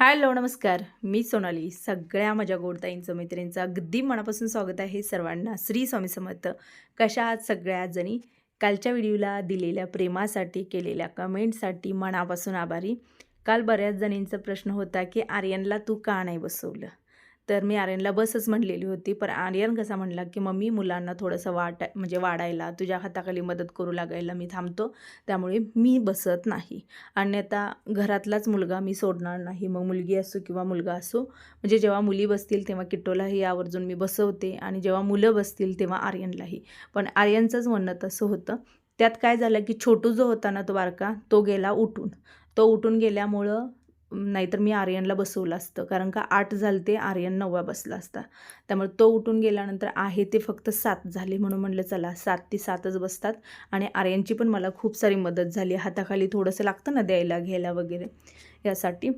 Hello नमस्कार. मी सोनाली. सगळ्या माझ्या गोडताईंचं मैत्रिणींचं अगदी मनापासून स्वागत आहे सर्वांना. श्री स्वामी समर्थ. कशा आहात सगळ्या जणी कालच्या व्हिडिओला दिलेल्या प्रेमासाठी केलेल्या कमेंटसाठी मनापासून आभारी. काल बऱ्याच जणींचा प्रश्न होता की आर्यनला तू का नाही बसवलं? तर मी आर्यनला बसच म्हणलेली होती. पण आर्यन कसा म्हणला की मम्मी मुलांना थोडंसं वाटा म्हणजे वाढायला तुझ्या हाताखाली मदत करू लागायला मी थांबतो. त्यामुळे मी बसत नाही. अन्यथा घरातलाच मुलगा मी सोडणार नाही. मग मुलगी असो किंवा मुलगा असो म्हणजे जेव्हा मुली बसतील तेव्हा किट्टोलाही आवर्जून मी बसवते आणि जेव्हा मुलं बसतील तेव्हा आर्यनलाही. पण आर्यनचंच म्हणणं तसं होतं. त्यात काय झालं की छोटू जो होता ना तो बारका तो गेला उठून. तो उठून गेल्यामुळं नाहीतर मी आर्यनला बसवलं असतं. कारण का आठ झाले ते आर्यन नववा बसला असता. त्यामुळे तो उठून गेल्यानंतर आहे ते फक्त सात झाले म्हणून म्हणलं चला सात ते सातच बसतात. आणि आर्यनची पण मला खूप सारी मदत झाली. हाताखाली थोडंसं लागतं ना द्यायला घ्यायला वगैरे. यासाठी.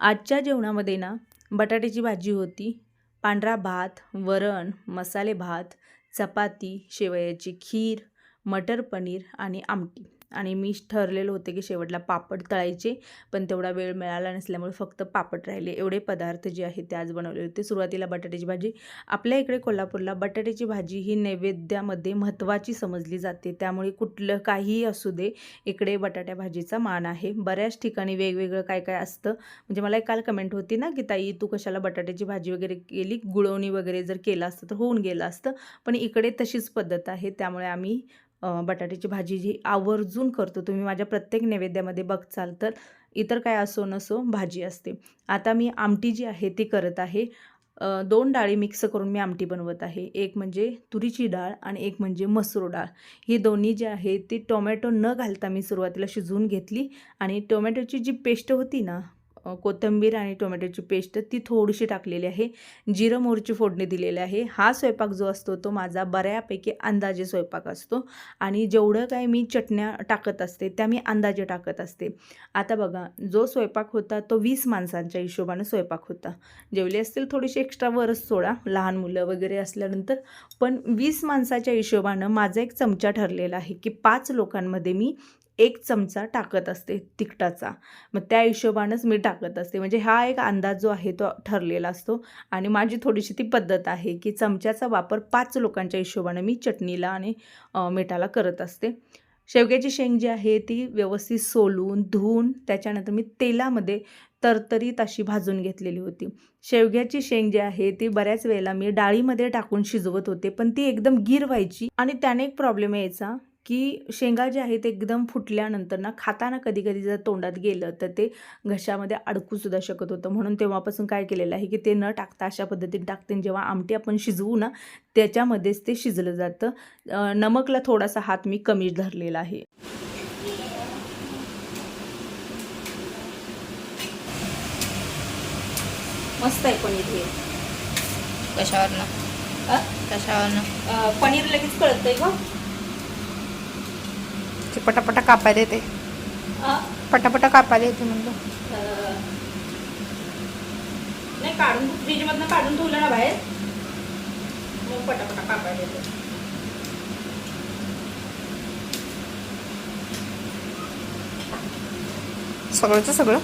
आजच्या जेवणामध्ये ना बटाट्याची भाजी होती. पांढरा भात वरण मसाले भात चपाती शेवयाची खीर मटर पनीर आणि आमटी. आणि मी ठरलेलं होते की शेवटला पापड तळायचे पण तेवढा वेळ मिळाला नसल्यामुळे फक्त पापड राहिले. एवढे पदार्थ जे आहेत ते आज बनवले होते. सुरुवातीला बटाट्याची भाजी आपल्या इकडे कोल्हापूरला बटाट्याची भाजी ही नैवेद्यामध्ये महत्त्वाची समजली जाते. त्यामुळे कुठलं काहीही असू दे इकडे बटाट्या भाजीचा मान आहे. बऱ्याच ठिकाणी वेगवेगळं काय काय असतं. म्हणजे मला एक काल कमेंट होती ना की ताई तू कशाला बटाट्याची भाजी वगैरे केली? गुळवणी वगैरे जर केलं असतं तर होऊन गेलं असतं. पण इकडे तशीच पद्धत आहे. त्यामुळे आम्ही बटाट्याची भाजी जी आवर्जून करतो तुम्ही माझ्या प्रत्येक नैवेद्यामध्ये बघचाल तर इतर काय असो नसो भाजी असते. आता मी आमटी जी आहे ती करत आहे. दोन डाळी मिक्स करून मी आमटी बनवत आहे. एक म्हणजे तुरीची डाळ आणि एक म्हणजे मसूर डाळ. ही दोन्ही जी आहे ती टोमॅटो न घालता मी सुरुवातीला शिजवून घेतली आणि टोमॅटोची जी पेस्ट होती ना कोथिंबीर आणि टोमॅटोची पेस्ट ती थोडीशी टाकलेली आहे. जिरं मोरची फोडणी दिलेली आहे. हा स्वयंपाक जो असतो तो माझा बऱ्यापैकी अंदाजे स्वयंपाक असतो. आणि जेवढं काय मी चटण्या टाकत असते त्या मी अंदाजे टाकत असते. आता बघा जो स्वयंपाक होता तो वीस माणसांच्या हिशोबानं स्वयंपाक होता. जेवले असतील थोडीशी एक्स्ट्रा वरच सोडा लहान मुलं वगैरे असल्यानंतर. पण वीस माणसाच्या हिशोबानं माझा एक चमचा ठरलेला आहे की पाच लोकांमध्ये मी एक चमचा टाकत असते तिखटाचा. मग त्या हिशोबानंच मी टाकत असते. म्हणजे हा एक अंदाज जो आहे तो ठरलेला असतो. आणि माझी थोडीशी ती पद्धत आहे की चमच्याचा वापर पाच लोकांच्या हिशोबानं मी चटणीला आणि मिठाला करत असते. शेवग्याची शेंग जी आहे ती व्यवस्थित सोलून धुवून त्याच्यानंतर मी तेलामध्ये तरतरीत अशी भाजून घेतलेली होती. शेवग्याची शेंग जी आहे ती बऱ्याच वेळेला मी डाळीमध्ये टाकून शिजवत होते. पण ती एकदम गिर व्हायची आणि त्याने एक प्रॉब्लेम यायचा. की शेंगा जे आहेत एकदम फुटल्यानंतर ना खाताना कधी कधी जर तोंडात गेलं तर ते घशामध्ये अडकूसुद्धा शकत होतं. म्हणून तेव्हापासून काय केलेलं आहे की ते न टाकता अशा पद्धतीने टाकते. आणि जेव्हा आमटी आपण शिजवू ना त्याच्यामध्येच ते शिजलं जातं. नमकला थोडासा हात मी कमी धरलेला आहे. मस्त आहे पनीर हे. कशावरनं? कशावरनं? पनीर लगेच कळतंय का ते पटापटा कापायला येते. पटापटा कापायला येते म्हणलं. नाही काढून फ्रीजमधनं काढून ठेवलं ना बाहेर. मग पटापटा कापायला येतं. सगळंच सगळं.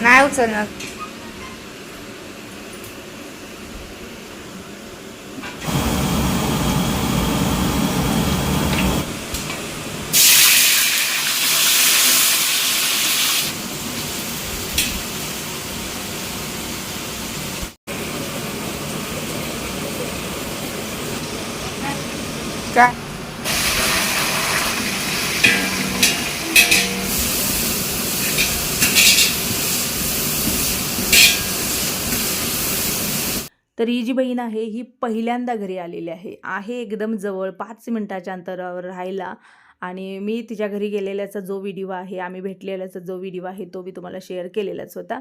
नाही उचलणार काय तर ही जी बहीण आहे ही पहिल्यांदा घरी आलेली आहे. आहे एकदम जवळ पाच मिनटाच्या अंतरावर राहायला आणि मी तिच्या घरी गेलेल्याचा जो व्हिडिओ आहे आम्ही भेटलेल्याचा जो व्हिडिओ आहे तो मी तुम्हाला शेअर केलेलाच होता.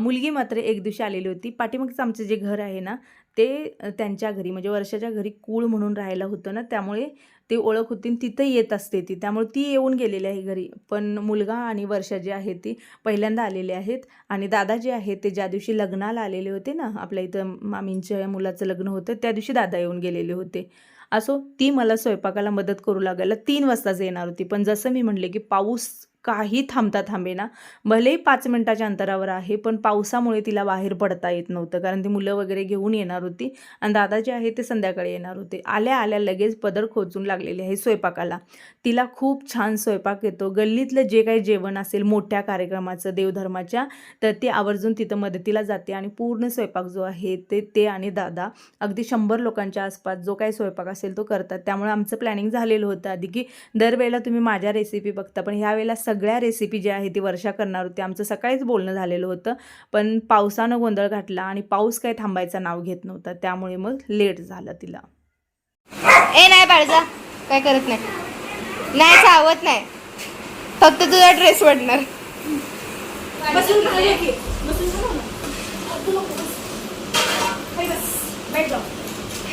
मुलगी मात्र एक दिवशी आलेली होती. पाठीमागचं आमचं जे घर आहे ना ते त्यांच्या घरी म्हणजे वर्षाच्या घरी कूळ म्हणून राहायला होतं ना त्यामुळे ती ओळख होती तिथं येत असते ती. त्यामुळे ती येऊन गेलेली आहे घरी. पण मुलगा आणि वर्षा जी आहे ती पहिल्यांदा आलेले आहेत आणि दादा जे आहेत ते ज्या दिवशी लग्नाला आलेले होते ना आपल्या इथं मामींच्या मुलाचं लग्न होतं त्या दिवशी दादा येऊन गेलेले होते. असो ती मला स्वयंपाकाला मदत करू लागायला तीन वाजताच येणार होती. पण जसं मी म्हणले की पाऊस काही थांबता थांबेना. भलेही पाच मिनटाच्या अंतरावर आहे पण पावसामुळे तिला बाहेर पडता येत नव्हतं. कारण ती मुलं वगैरे घेऊन येणार होती आणि दादा जे आहे ते संध्याकाळी येणार होते. आल्या आल्या लगेच पदर खोचून लागलेले आहे स्वयंपाकाला. तिला खूप छान स्वयंपाक येतो. गल्लीतलं जे काही जेवण असेल मोठ्या कार्यक्रमाचं देवधर्माच्या तर ती आवर्जून तिथं मदतीला जाते आणि पूर्ण स्वयंपाक जो आहे ते ते आणि दादा अगदी शंभर लोकांच्या आसपास जो काही स्वयंपाक असेल तो करतात. त्यामुळे आमचं प्लॅनिंग झालेलं होतं आधी की दरवेळेला तुम्ही माझ्या रेसिपी बघता पण ह्यावेळेला सगळ्या रेसिपी ज्या आहे ती वर्षा करणार होती. आमचं सकाळीच बोलणं झालेलं होतं. पण पावसानं गोंधळ घातला आणि पाऊस काही थांबायचं नाव घेत नव्हता. त्यामुळे मग लेट झालं तिला. ए नाही बाळजा. काय करत नाही. नाही चावत नाही. फक्त तुझा ड्रेस वाटणार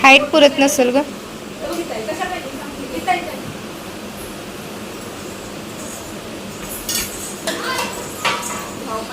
हाईट पुरत नसेल ग.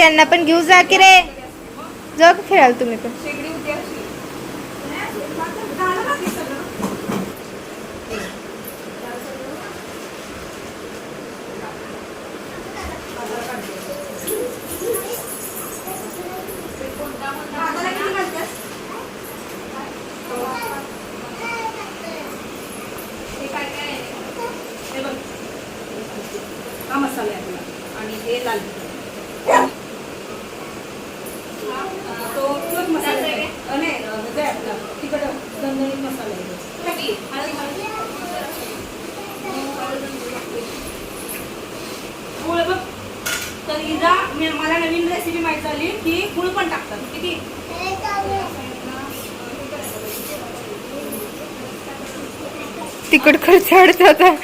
त्यांना पण घेऊ जा की रे. जाऊ खेळाल तुम्ही पण हा मसाला आहे आपला आणि हे लाल तिखट. तो तोच मसाला आहे. अ, नाही, अ, हे आहे आपला तिखट दणदणीत मसाला आहे तो. गुळ बघ तर इजा मी- मला नवीन रेसिपी माहीत झाली की गुळ पण टाकतात किती तिकड खर्च आता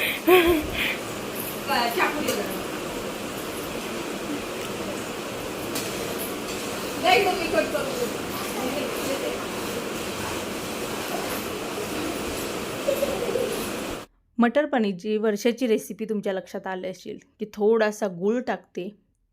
मटर पनीरची वर्षाची रेसिपी तुमच्या लक्षात आली असेल की थोडासा गूळ टाकते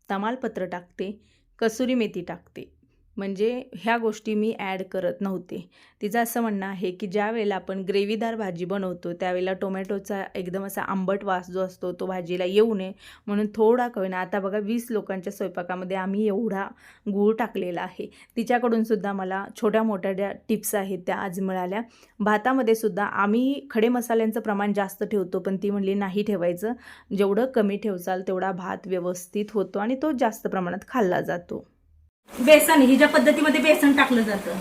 तमालपत्र टाकते कसुरी मेथी टाकते. म्हणजे ह्या गोष्टी मी ॲड करत नव्हते. तिचं असं म्हणणं आहे की ज्या वेळेला आपण ग्रेव्हीदार भाजी बनवतो त्यावेळेला टोमॅटोचा एकदम असा आंबट वास जो असतो तो भाजीला येऊ नये. म्हणून थोडा कमी आता बघा वीस लोकांच्या स्वयंपाकामध्ये आम्ही एवढा गूळ टाकलेला आहे. तिच्याकडून सुद्धा मला छोट्या मोठ्या ज्या टिप्स आहेत त्या आज मिळाल्या. भातामध्ये सुद्धा आम्ही खडे मसाल्यांचं प्रमाण जास्त ठेवतो पण ती म्हणली नाही ठेवायचं. जेवढं कमी ठेवचाल तेवढा भात व्यवस्थित होतो आणि तो जास्त प्रमाणात खाल्ला जातो. बेसन ही ज्या पद्धतीमध्ये बेसन टाकलं जातं.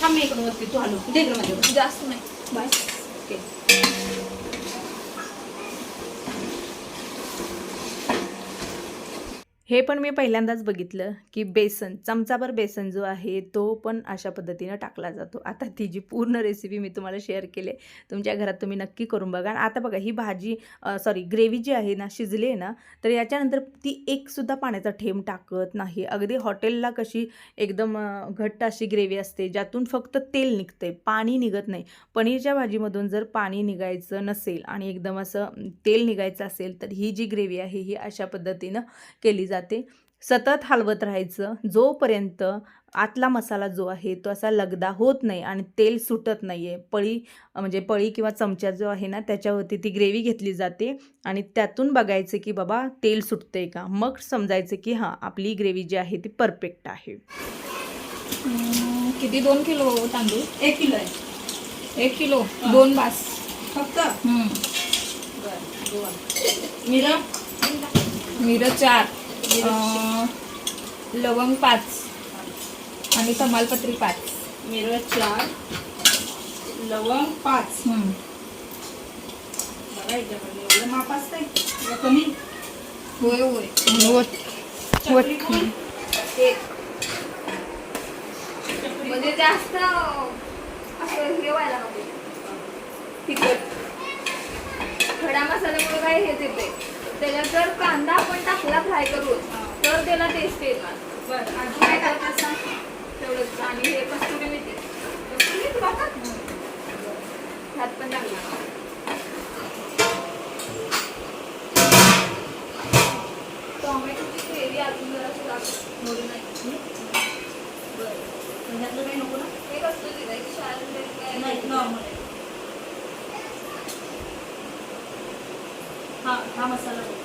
थांब मी इकडून वरती तू आलो. दे इकडं माझ्यावर. जास्त नाही. बाय ओके हे पण मी पहिल्यांदाच बघितलं की बेसन चमचाभर बेसन जो आहे तो पण अशा पद्धतीनं टाकला जातो. आता ती जी पूर्ण रेसिपी मी तुम्हाला शेअर केली आहे, तुमच्या घरात तुम्ही नक्की करून बघा. आणि आता बघा ही भाजी सॉरी ग्रेव्ही जी आहे ना शिजली आहे ना तर याच्यानंतर ती एकसुद्धा पाण्याचा ठेंब टाकत नाही. अगदी हॉटेलला कशी एकदम घट्ट अशी ग्रेव्ही असते ज्यातून फक्त तेल निघतंय पाणी निघत नाही. पनीरच्या भाजीमधून जर पाणी निघायचं नसेल आणि एकदम असं तेल निघायचं असेल तर ही जी ग्रेव्ही आहे ही अशा पद्धतीनं केली जाते. सतत हलवत राहायचं. जोपर्यंत आतला मसाला जो आहे तो असा लगदा होत नाही आणि तेल सुटत नाही आहे पळी म्हणजे पळी किंवा चमचा जो आहे ना त्याच्यावरती ती ग्रेव्ही घेतली जाते आणि त्यातून बघायचं की बाबा तेल सुटते का? मग समजायचं की हां आपली ग्रेव्ही जी आहे ती परफेक्ट आहे. किती? दोन किलो तांदूळ? एक किलो आहे. एक किलो? दोन बास? फक्त. मिरं? मिरं चार. लवंग पाच आणि तमालपत्री पाच. मिरं चार लवंग पाच. एवढं माप असतंय. का कमी? होय होय. म्हणजे जास्त असं हे व्हायला नको. तिखट. खडा मसाल्यामुळे काय हेच येते त्याच्यात जर कांदा आपण टाकला फ्राय करून तर त्याला टेस्ट येणार. बरं अजून काय टाकत असा तेवढंच. आणि हे कस्तुरी मेथी. कस्तुरी मेथी टाकतात? ह्यात पण टाकणार. टोमॅटोची ग्रेव्ही अजून टाकू थोडी नाही बरं. ह्यातलं काही नको ना? हे कस्तुरी नाही शाळेत काय? नाही नॉर्मल हा हा मसाला बघ.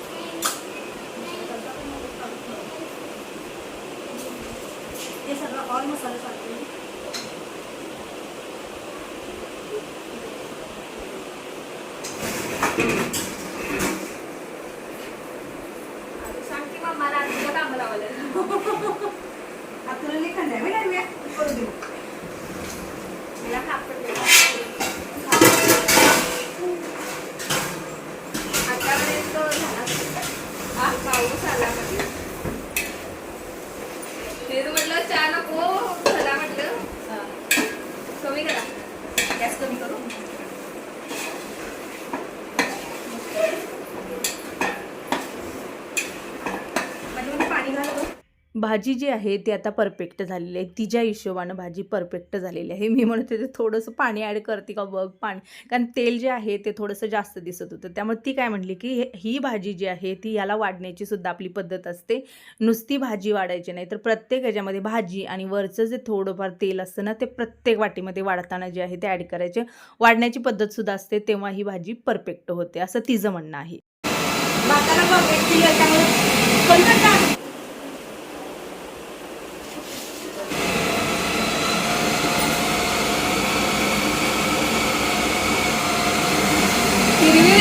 हे सगळं ऑल मसाला टाकते आता सांग की मग मला आजचं कामं लावायला आपल्याला नाही खाल्लंय माहिती आहे ना? करू देऊ मला कापड दे. आतापर्यंत झाला हा पाऊस आला म्हणजे तेच म्हटलं चहा नको झाला म्हटलं हा. कमी करा गॅस कमी करू मध्ये पाणी घालू भाजी जी आहे ती आता परफेक्ट झालेली आहे. तिच्या हिशोबानं भाजी परफेक्ट झालेली आहे. मी म्हणत होते थोडंसं पाणी ॲड करते का बघ पाणी. कारण तेल जे आहे ते थोडंसं जास्त दिसत होतं. त्यामुळे ती काय म्हणली की हे- ही भाजी जी आहे ती याला वाढण्याची सुद्धा आपली पद्धत असते. नुसती भाजी वाढायची नाही. तर प्रत्येक ह्याच्यामध्ये भाजी आणि वरचं जे थोडंफार तेल असतं ना ते प्रत्येक वाटीमध्ये वाढताना जे आहे ते ॲड करायचे. वाढण्याची पद्धतसुद्धा असते तेव्हा ही भाजी परफेक्ट होते. असं तिचं म्हणणं आहे भाताला बघ एक किलो आहे त्यामुळे कमी कर का? हिरवी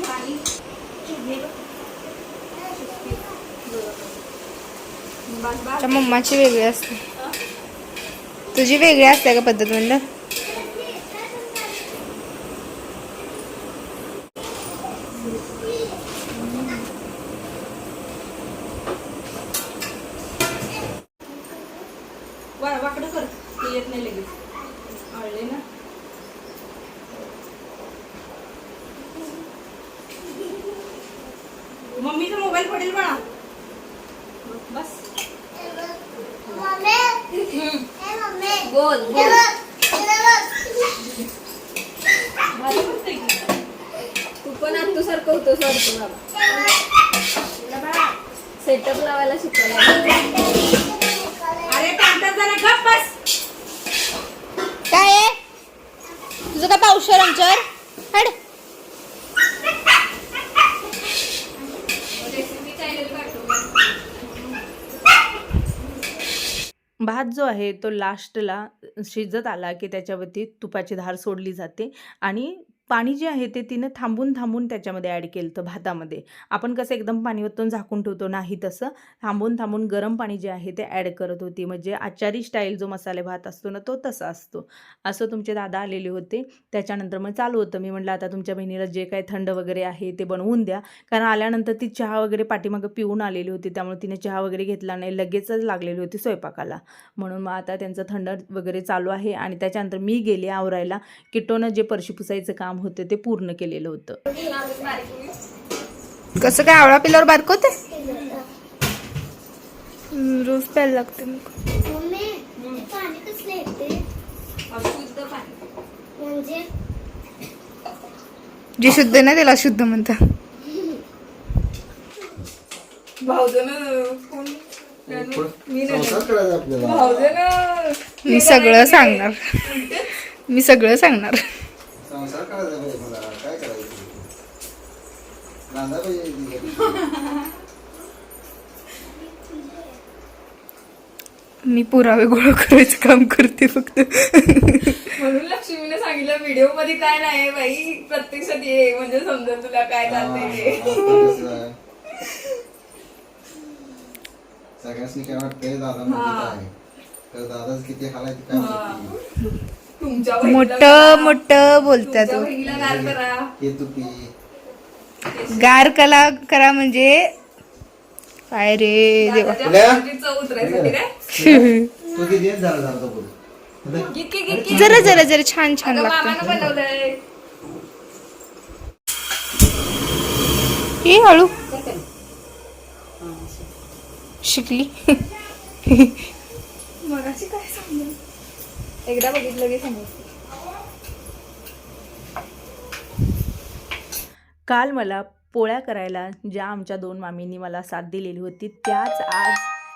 पाणी घे गं. तुझ्या मम्माची वेगळी असते. तुझी वेगळी असते का पद्धत म्हणलं वा वाकडं कर ते येत नाही लगेच आळले ना मम्मीचा मोबाईल पडेल बाळा बस बोल की तू पण आत्तू सारखं होतोस वाटतं बाबा. सेटअप लावायला शिकायला अरे कांदा जरा गप बस. काय आहे? तुझं काय पावशर आमच्यावर हड भात जो आहे तो लास्टला शिजत आला की त्याच्यावरती तुपाची धार सोडली जाते आणि पाणी जे आहे ते तिनं थांबून थांबून त्याच्यामध्ये ॲड केलं होतं भातामध्ये. आपण कसं एकदम पाणी ओतून झाकून ठेवतो नाही तसं. थांबून थांबून गरम पाणी जे आहे ते ॲड करत होती. म्हणजे आचारी स्टाईल जो मसाले भात असतो ना तो तसा असतो. असं तुमचे दादा आलेले होते. त्याच्यानंतर मग चालू होतं. मी म्हटलं आता तुमच्या बहिणीला जे काही थंड वगैरे आहे ते बनवून द्या. कारण आल्यानंतर ती चहा वगैरे पाठीमागं पिऊन आलेली होती. त्यामुळे तिने चहा वगैरे घेतला नाही. लगेचच लागलेली होती स्वयंपाकाला. म्हणून मग आता त्यांचं थंड वगैरे चालू आहे. आणि त्याच्यानंतर मी गेले आवरायला. किटोनं जे परशी पुसायचं काम होतं ते पूर्ण केलेलं होतं. कसं काय आवळा पिल्यावर बारक होते? रोज प्यायला लागते म्हणजे? जे शुद्ध नाही त्याला शुद्ध म्हणतात. मी सगळं सांगणार. मी सगळं सांगणार. करायचा पाहिजे मला. काय करायचं? नांदा पाहिजे मी पुरावे गोळा करायचं काम करते फक्त. म्हणून लक्ष्मीने सांगितलं व्हिडिओमध्ये काय नाही बाई. प्रत्यक्षात ये. म्हणजे समजेल तुला काय चालतंय ते. सगळ्यांनी काय वाटतंय? दादा म्हणजे काय? तर दादाच किती हालायचे काय तुमच्या मोठं मोठं बोलतात बहिणीला गार करा. हे तू गार कला करा म्हणजे काय रे देवा. बोल. जरा जरा जरा छान छान लागतं. ही हळू. शिकली. मगाशी काय सांगू? एकदा बघितलं की समजते. काल मला पोळ्या करायला ज्या आमच्या दोन मामींनी मला साथ दिलेली होती त्याच आज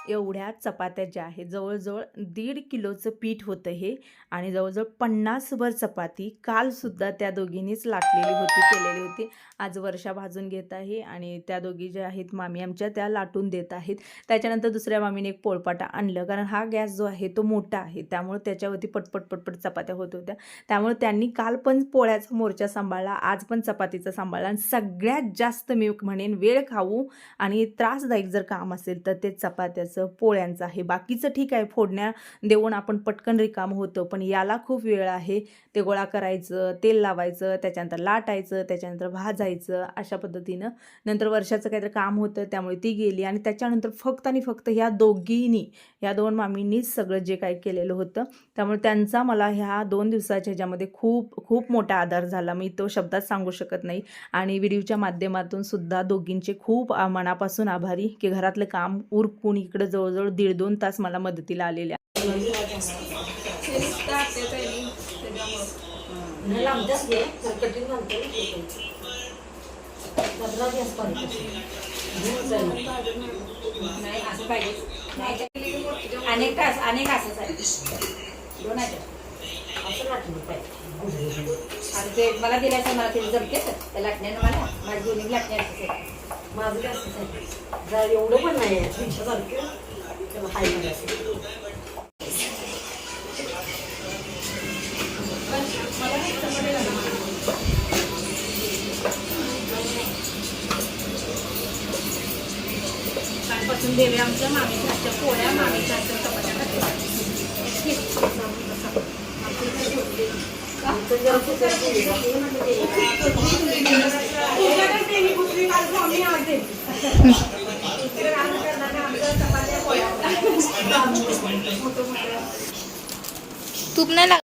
एवढ्या चपात्या ज्या आहेत जवळजवळ दीड किलोचं पीठ होतं हे आणि जवळजवळ पन्नासभर चपाती कालसुद्धा त्या दोघींनीच लाटलेली होती केलेली होती. आज वर्षा भाजून घेत आहे आणि त्या दोघी ज्या आहेत मामी आमच्या त्या लाटून देत आहेत. त्याच्यानंतर दुसऱ्या मामीने एक पोळपाटा आणलं कारण हा गॅस जो आहे तो मोठा आहे. त्यामुळे त्याच्यावरती पटपट पटपट चपात्या होत होत्या. त्यामुळे त्यांनी काल पण पोळ्याचा मोर्चा सांभाळला आज पण चपातीचा सांभाळला आणि सगळ्यात जास्त मी म्हणेन वेळ खाऊ आणि त्रासदायक जर काम असेल तर ते चपात्याचं पोळ्यांचं आहे. बाकीचं ठीक आहे फोडण्या देऊन आपण पटकन रिकाम होतो पण याला खूप वेळ आहे. ते गोळा करायचं तेल लावायचं त्याच्यानंतर लाटायचं त्याच्यानंतर भाजायचं अशा पद्धतीनं. नंतर वर्षाचं काहीतरी काम होतं त्यामुळे ती गेली. आणि त्याच्यानंतर फक्त आणि फक्त ह्या दोघींनी ह्या दोन मामींनीच सगळं जे काही केलेलं होतं. त्यामुळे त्यांचा मला ह्या दोन दिवसाच्या ह्याच्यामध्ये खूप खूप मोठा आधार झाला. मी तो शब्दात सांगू शकत नाही. आणि व्हिडिओच्या माध्यमातून सुद्धा दोघींचे खूप मनापासून आभारी की घरातलं काम उरकून इकडं जवळजवळ दीड दोन तास मला मदतीला आलेल्या. अनेक तास अनेक असंच आहे ते मला दिल्याचं मला ते जमते त्या लाटण्यानं मला माझी दोन्ही लाटण्या माझं जरा एवढं पण नाही आहे तुमच्यासारखं त्याला हाय मला कालपासून देवे आमच्या मामीच्या हातच्या पोळ्या मामीच्या हातच्या चपात्या तूप नाही लाग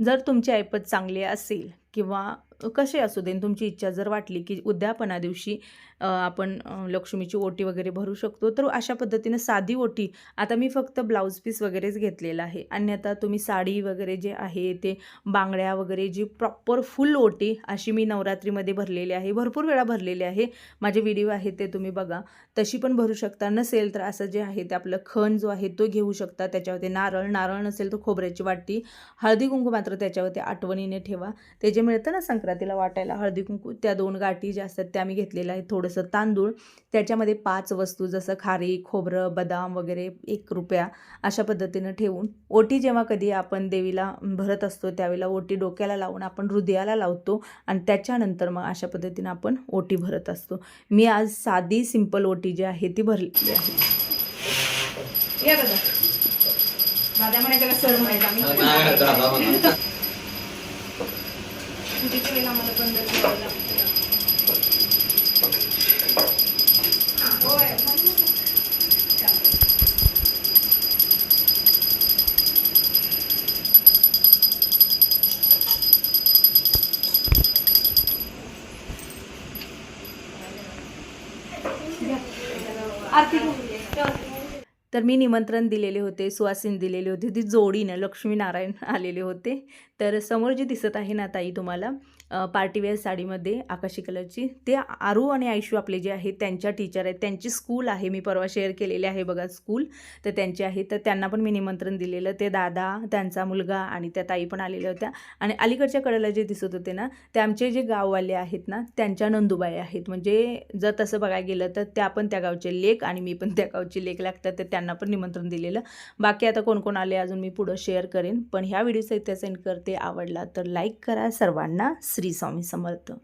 जर तुमची ऐपत चांगली असेल किंवा कसे असू दे तुमची इच्छा जर वाटली की उद्यापना दिवशी आपण लक्ष्मीची ओटी वगैरे भरू शकतो. तर अशा पद्धतीनं साधी ओटी आता मी फक्त ब्लाऊज पीस वगैरेच घेतलेला आहे. अन्यथा तुम्ही साडी वगैरे जे आहे ते बांगड्या वगैरे जी प्रॉपर फुल ओटी अशी मी नवरात्रीमध्ये भरलेली आहे. भरपूर वेळा भरलेली आहे. माझे व्हिडिओ आहेत ते तुम्ही बघा. तशी पण भरू शकता. नसेल तर असं जे आहे ते आपलं खण जो आहे तो घेऊ शकता. त्याच्यावरती नारळ नारळ नसेल तर खोबऱ्याची वाटी. हळदी कुंकू मात्र त्याच्यावरती आठवणीने ठेवा. ते जे मिळतं ना संक्रांतीला वाटायला हळदी कुंकू त्या दोन गाठी ज्या असतात त्या मी घेतलेल्या आहेत. थोडंसं तांदूळ त्याच्यामध्ये पाच वस्तू जसं खारी खोबरं बदाम वगैरे एक रुपया अशा पद्धतीनं ठेवून ओटी जेव्हा कधी आपण देवीला भरत असतो त्यावेळेला ओटी डोक्याला लावून आपण हृदयाला लावतो आणि त्याच्यानंतर मग अशा पद्धतीनं आपण ओटी भरत असतो. मी आज साधी सिंपल ओटी जी आहे ती भरलेली आहे. या दादा. म्हणायचं सर म्हणायचं आम्ही तर मी निमंत्रण दिलेले होते सुवासिन दिलेली होती ती जोडीनं लक्ष्मीनारायण आलेले होते. तर समोर जी दिसत आहे ना ताई तुम्हाला पार्टीवेअर साडीमध्ये आकाशी कलरची. ते आरू आणि आयशू आपले जे आहेत त्यांच्या टीचर आहेत. त्यांची स्कूल आहे. मी परवा शेअर केलेली आहे बघा स्कूल तर त्यांची आहे. तर त्यांना पण मी निमंत्रण दिलेलं. ते दादा त्यांचा मुलगा आणि त्या ताई पण आलेल्या होत्या. आणि अलीकडच्या कडेला जे दिसत होते ना ते आमचे जे गाववाले आहेत ना त्यांच्या नंदुबाई आहेत. म्हणजे जर तसं बघायला गेलं तर त्या पण त्या गावचे लेख आणि मी पण त्या गावची लेक लागतात तर त्यांना पण निमंत्रण दिलेलं. बाकी आता कोण कोण आले अजून मी पुढं शेअर करेन. पण ह्या व्हिडिओचा इथे सेंड करते. आवडला तर लाईक करा. सर्वांना श्री स्वामी समर्थ.